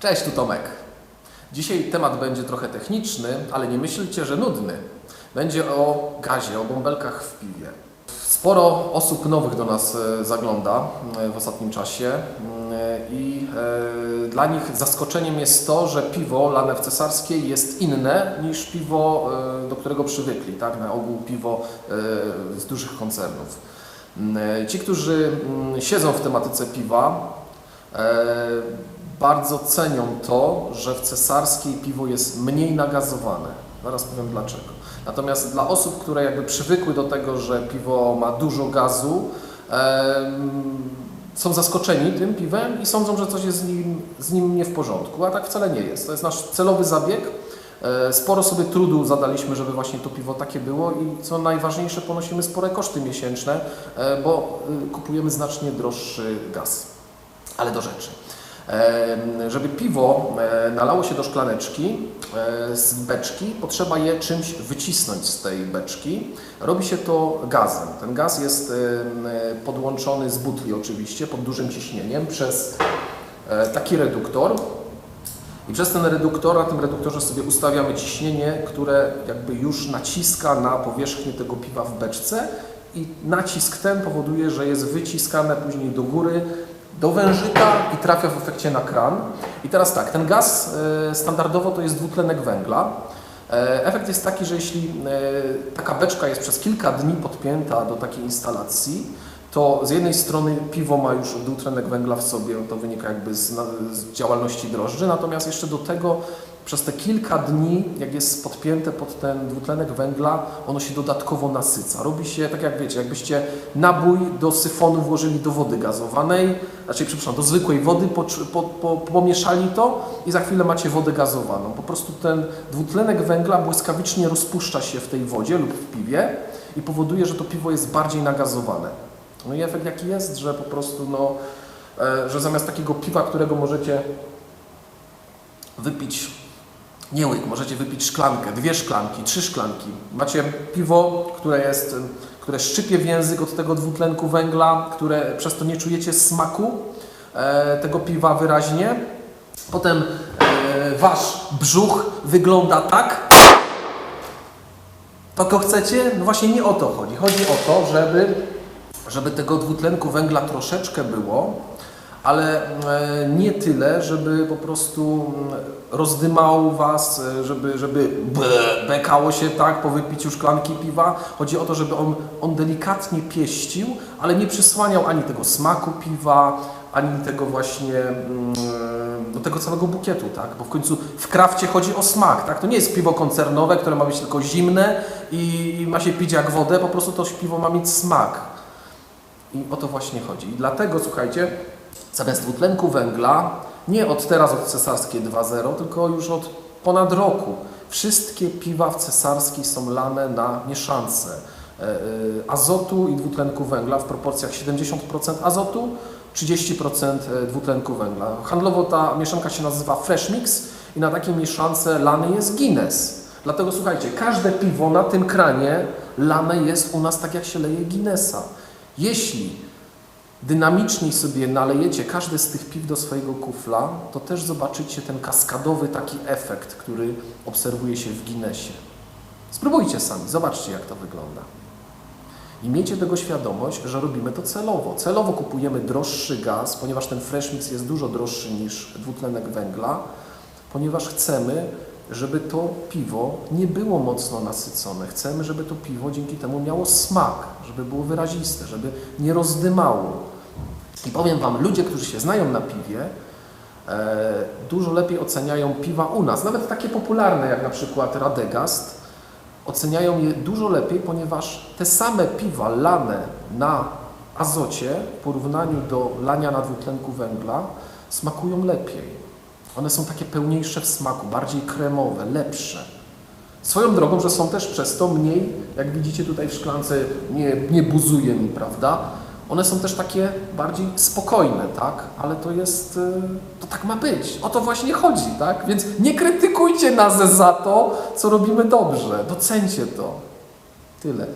Cześć, tu Tomek. Dzisiaj temat będzie trochę techniczny, ale nie myślcie, że nudny. Będzie o gazie, o bąbelkach w piwie. Sporo osób nowych do nas e, zagląda e, w ostatnim czasie e, i dla nich zaskoczeniem jest to, że piwo lane w cesarskiej jest inne niż piwo, do którego przywykli, tak? Na ogół piwo z dużych koncernów. Mm, Ci, którzy mm, siedzą w tematyce piwa, bardzo cenią to, że w cesarskiej piwo jest mniej nagazowane. Zaraz powiem dlaczego. Natomiast dla osób, które jakby przywykły do tego, że piwo ma dużo gazu, są zaskoczeni tym piwem i sądzą, że coś jest z nim, z nim nie w porządku, a tak wcale nie jest. To jest nasz celowy zabieg. E, Sporo sobie trudu zadaliśmy, żeby właśnie to piwo takie było i co najważniejsze, ponosimy spore koszty miesięczne, e, bo y, kupujemy znacznie droższy gaz. Ale do rzeczy. Żeby piwo e, nalało się do szklaneczki e, z beczki, potrzeba je czymś wycisnąć z tej beczki. Robi się to gazem. Ten gaz jest e, podłączony z butli oczywiście pod dużym ciśnieniem przez taki reduktor. I przez ten reduktor, na tym reduktorze sobie ustawiamy ciśnienie, które jakby już naciska na powierzchnię tego piwa w beczce i nacisk ten powoduje, że jest wyciskane później do góry, do wężyka i trafia w efekcie na kran. I teraz tak, ten gaz e, standardowo to jest dwutlenek węgla. E, Efekt jest taki, że jeśli e, taka beczka jest przez kilka dni podpięta do takiej instalacji, to z jednej strony piwo ma już dwutlenek węgla w sobie, to wynika jakby z, z działalności drożdży, natomiast jeszcze do tego przez te kilka dni, jak jest podpięte pod ten dwutlenek węgla, ono się dodatkowo nasyca. Robi się, tak jak wiecie, jakbyście nabój do syfonu włożyli do wody gazowanej, znaczy, przepraszam, do zwykłej wody, po, po, po, pomieszali to i za chwilę macie wodę gazowaną. Po prostu ten dwutlenek węgla błyskawicznie rozpuszcza się w tej wodzie lub w piwie i powoduje, że to piwo jest bardziej nagazowane. No i efekt jaki jest, że po prostu, no, e, że zamiast takiego piwa, którego możecie wypić nie łyk, możecie wypić szklankę, dwie szklanki, trzy szklanki. Macie piwo, które jest, które szczypie w język od tego dwutlenku węgla, które przez to nie czujecie smaku e, tego piwa wyraźnie. Potem e, wasz brzuch wygląda tak. To go chcecie? No właśnie nie o to chodzi. Chodzi o to, żeby, żeby tego dwutlenku węgla troszeczkę było, ale e, nie tyle, żeby po prostu mm, rozdymało was, e, żeby, żeby be- bekało się tak po wypiciu szklanki piwa. Chodzi o to, żeby on, on delikatnie pieścił, ale nie przysłaniał ani tego smaku piwa, ani tego właśnie mm, do tego całego bukietu, tak? Bo w końcu w krafcie chodzi o smak, tak? To nie jest piwo koncernowe, które ma być tylko zimne i ma się pić jak wodę, po prostu to piwo ma mieć smak. I o to właśnie chodzi. I dlatego, słuchajcie, zamiast dwutlenku węgla, nie od teraz od cesarskie 2.0, tylko już od ponad roku, wszystkie piwa w cesarskiej są lane na mieszance e, e, azotu i dwutlenku węgla w proporcjach 70% azotu, 30% dwutlenku węgla. Handlowo ta mieszanka się nazywa Fresh Mix i na takiej mieszance lany jest Guinness. Dlatego słuchajcie, każde piwo na tym kranie lane jest u nas tak jak się leje Guinnessa. Jeśli dynamiczniej sobie nalejecie każde z tych piw do swojego kufla, to też zobaczycie ten kaskadowy taki efekt, który obserwuje się w Guinnessie. Spróbujcie sami, zobaczcie jak to wygląda. I miejcie tego świadomość, że robimy to celowo. Celowo kupujemy droższy gaz, ponieważ ten fresh mix jest dużo droższy niż dwutlenek węgla, ponieważ chcemy, żeby to piwo nie było mocno nasycone. Chcemy, żeby to piwo dzięki temu miało smak, żeby było wyraziste, żeby nie rozdymało. I powiem Wam, ludzie, którzy się znają na piwie, e, dużo lepiej oceniają piwa u nas, nawet takie popularne jak na przykład Radegast, oceniają je dużo lepiej, ponieważ te same piwa lane na azocie w porównaniu do lania na dwutlenku węgla smakują lepiej. One są takie pełniejsze w smaku, bardziej kremowe, lepsze. Swoją drogą, że są też przez to mniej, jak widzicie tutaj w szklance, nie, nie buzuje mi, prawda? One są też takie bardziej spokojne, tak? Ale to jest, y, to tak ma być. O to właśnie chodzi, tak? Więc nie krytykujcie nas za to, co robimy dobrze. Docencie to. Tyle.